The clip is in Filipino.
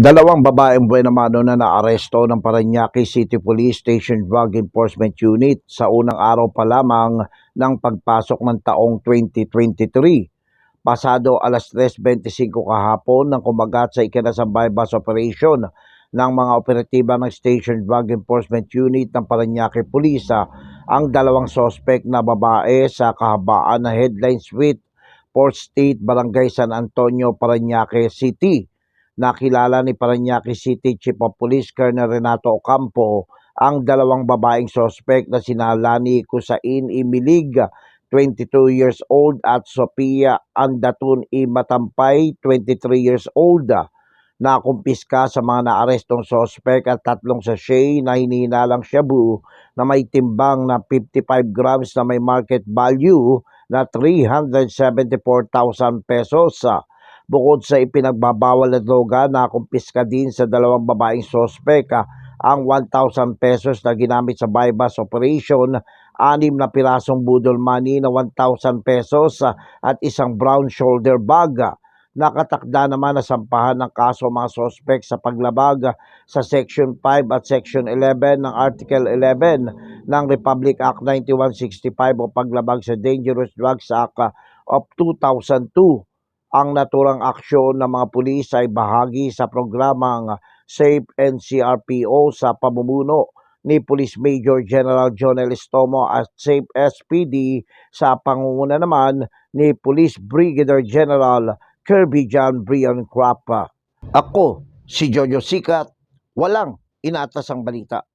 Dalawang babaeng buenamano na naaresto ng Parañaque City Police Station Drug Enforcement Unit sa unang araw pa lamang ng pagpasok ng taong 2023. Pasado alas 3.25 kahapon nang kumagat sa ikinasang bypass operation ng mga operatiba ng Station Drug Enforcement Unit ng Parañaque Police ang dalawang sospek na babae sa kahabaan na Headline Suite, 4th State, Barangay San Antonio, Parañaque City nakilala ni Parañaque City Chief of Police Colonel Renato Ocampo ang dalawang babaeng sospek na sina Lani Kusain Imilig, 22 years old at Sophia Andatun I Matampay, 23 years old. Nakumpiska sa mga naarestong sospek at tatlong sachet na hinihinalang shabu na may timbang na 55 grams na may market value na 374,000 pesos. Bukod sa ipinagbabawal na droga, nakumpiska din sa dalawang babaeng sospek ah, ang 1,000 pesos na ginamit sa bypass operation, anim na pirasong budol money na 1,000 pesos ah, at isang brown shoulder bag. Nakatakda naman na sampahan ng kaso mga sospek sa paglabag sa Section 5 at Section 11 ng Article 11 ng Republic Act 9165 o paglabag sa Dangerous Drugs Act of 2002 ang naturang aksyon ng mga pulis ay bahagi sa programang SAFE NCRPO sa pamumuno ni Police Major General John L. Estomo at SAFE SPD sa pangunguna naman ni Police Brigadier General Kirby John Brian Crapa. Ako, si Jojo Sikat, walang inaatas ang balita.